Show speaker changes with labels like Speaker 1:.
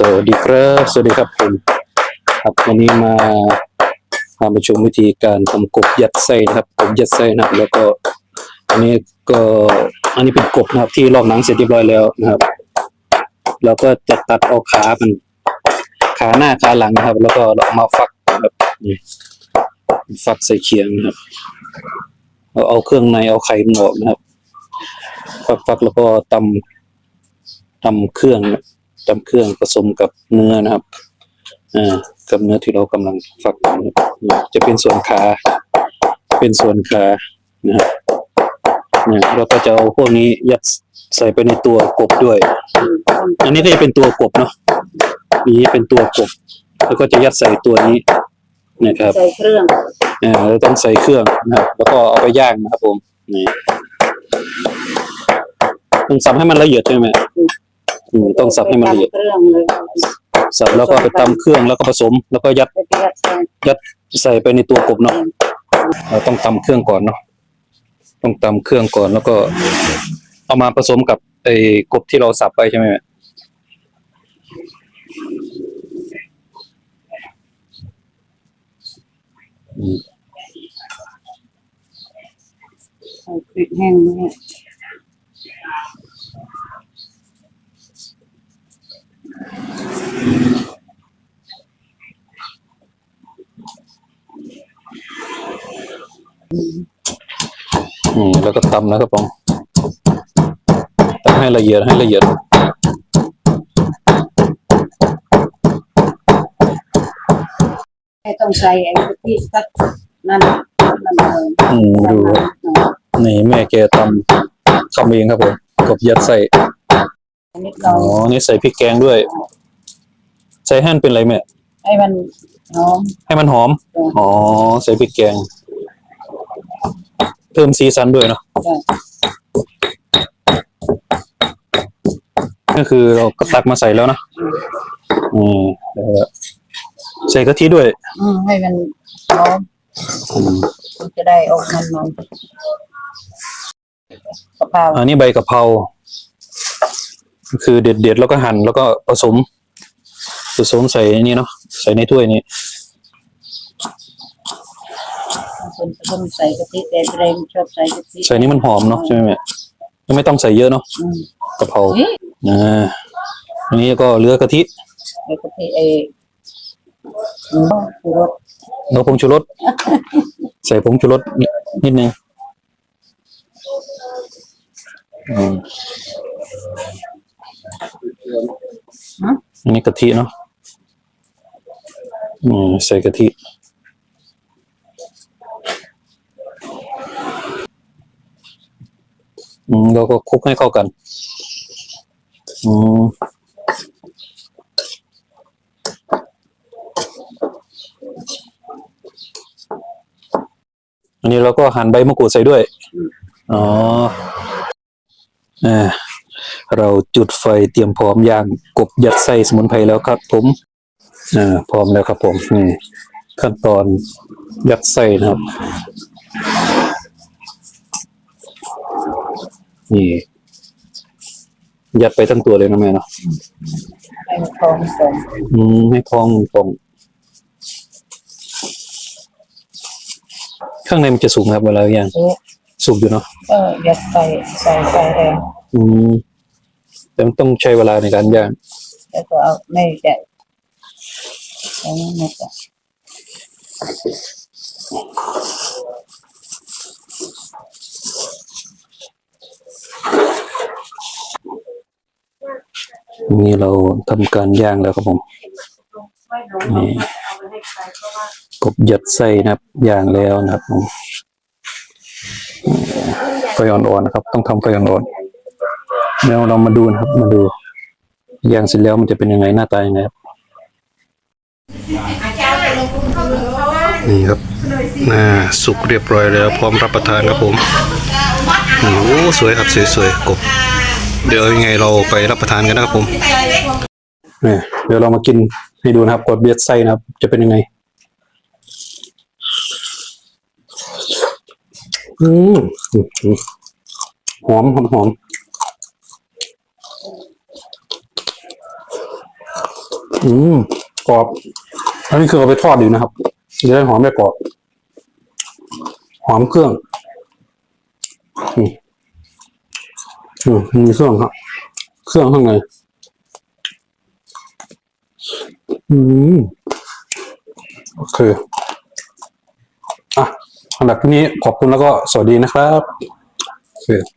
Speaker 1: สวัสดีครับ สวัสดีครับผมครับวันนี้มามาประชุมวิธีการทำกบยัดไส้นะครับกบยัดไส้นะครับแล้วก็ อันนี้ก็อันนี้เป็นกบนะครับ ที่ลอกหนังเสร็จเรียบร้อยแล้วนะครับแล้วก็จะตัดเอาขามันขาหน้าขาหลังนะครับ แล้วก็เราเอามาฟักแบบนี่ฟักใส่เคียงนะครับเอาเอาเครื่องในเอาไข่หมอกนะครับ ฟักฟักแล้วก็ตำตำเครื่อง ตำเครื่องผสมกับเนื้อนะครับอ่ากับเนื้อที่เรากำลังฟักอยู่นะครับนี่จะเป็นส่วนขาเป็นส่วนขานะครับเนี่ยเราก็จะเอาพวกนี้ยัดใส่ไปในตัวกบด้วย อันนี้ก็จะเป็นตัวกบเนาะนี้เป็นตัวกบ แล้วก็จะยัดใส่ตัวนี้นะครับ
Speaker 2: ใส่เครื่อง
Speaker 1: อ่าเราต้องใส่เครื่องนะครับ แล้วก็เอาไปย่างนะครับผมนี่ต้องสับให้มันละเอียดใช่ไหม อืมต้องสับให้มันละเอียด
Speaker 2: เครื่องเลย
Speaker 1: สับแล้วก็ไปตำเครื่องแล้วก็ผสม แล้วก็ยัด
Speaker 2: ไปเปียกใส่
Speaker 1: ยัดใส่ไปในตัวกบเนาะเราต้องตำเครื่องก่อนเนาะต้องตำเครื่องก่อนแล้วก็ เอามาผสมกับไอ้กบที่เราสับไปใช่ไหมแม่อืม
Speaker 2: ใส่พริกแห้งเนี่ย
Speaker 1: อืมแล้วก็ตำนะครับผมตำให้ละเอียดให้ละเอียด
Speaker 2: ไม่ต้องใส่ไอ้กะทิสักนั่นนั่นเลย
Speaker 1: อืมดูครับนี่แม่แกตำทำเองครับผมกบยัดใส่
Speaker 2: อันนี้
Speaker 1: อ๋
Speaker 2: เรา
Speaker 1: อนี่ใส่พริกแกงด้วย ใส่แห้นเป็นไรแม่
Speaker 2: ให้มันหอม
Speaker 1: ให้มันหอม อ๋อ ใส่พริกแกง เพิ่มสีสันด้วยเนาะ
Speaker 2: ใช่
Speaker 1: ก็คือเราก็ตักมาใส่แล้วนะอืมเออใส่กะทิด้วย
Speaker 2: อืมให้มันหอม
Speaker 1: อืม
Speaker 2: มันจะได้ออกมันมันกะเพรา
Speaker 1: อันนี้ใบกะเพราคือเด็ดเด็ดๆแล้วก็หั่นแล้วก็ผสมผสมใส่นี่เนาะใส่ในถ้วยนี้
Speaker 2: ส่วนผสมใส่กะทิแต่แรงชอบใส่กะทิ
Speaker 1: ใส่นี่มันหอมเนาะใช่ไหมแม่ยังไม่ต้องใส่เยอะเนาะ
Speaker 2: อืม
Speaker 1: กะเพรา
Speaker 2: นี่
Speaker 1: อ่าอันนี้ก็เหลือกะทิ
Speaker 2: ไอ้กะทิไอ้อืมชูรส
Speaker 1: แล้วผงชูรส ใส่ผงชูรสนิดนิดนึงอืม
Speaker 2: ฮะ
Speaker 1: อันนี้กะทิเนาะอืมใส่กะทิ อืมแล้วก็คลุกให้เข้ากันอืมอันนี้เราก็หั่นใบมะกรูดใส่ด้วย อ๋ออ่าเราจุดไฟเตรียมพร้อมย่างกบยัดไส้สมุนไพรแล้วครับ ผมอ่าพร้อมแล้วครับผมนี่ขั้นตอนยัดไส้นะครับ นี่ ยัดไปทั้งตัวเลยนะแม่เนาะ
Speaker 2: ให้มันพร้อมก่อน
Speaker 1: อืมให้พองตรงข้างในมันจะสุกไหมครับเวลาย่าง
Speaker 2: เอ๊ะ
Speaker 1: สุกอยู่เนาะ
Speaker 2: ก็ยัดใส่ใส่ไฟแรง
Speaker 1: อืมแต่มันต้องใช้เวลาในการย่าง
Speaker 2: แล้วก็เอาไม่แกะเอาไม่แกะ
Speaker 1: นี่เราทำการย่างแล้วครับผมนี่กบยัดไส้นะครับย่างแล้วนะครับผมอืมไฟอ่อนๆนะครับ ต้องทำไฟอ่อนๆเดี๋ยวเรามาดูนะครับ มาดูย่างเสร็จแล้วมันจะเป็นยังไงหน้าตายังไงครับนี่ครับน่าสุกเรียบร้อยแล้ว พร้อมรับประทานครับผมโอ้โหสวยครับสวยๆกบ เดี๋ยวยังไงเราไปรับประทานกันนะครับผมเนี่ยเดี๋ยวเรามากินให้ดูนะครับกดเบียดไส้นะครับ จะเป็นยังไง อืมหอมหอมหอมอืมกรอบ อันนี้คือเอาไปทอดอยู่นะครับจะได้หอมไม่กรอบ หอมเครื่องอืม อืมมีเครื่องครับ เครื่องข้างในอืมโอเคอะสำหรับที่นี้ขอบคุณแล้วก็สวัสดีนะครับโอเค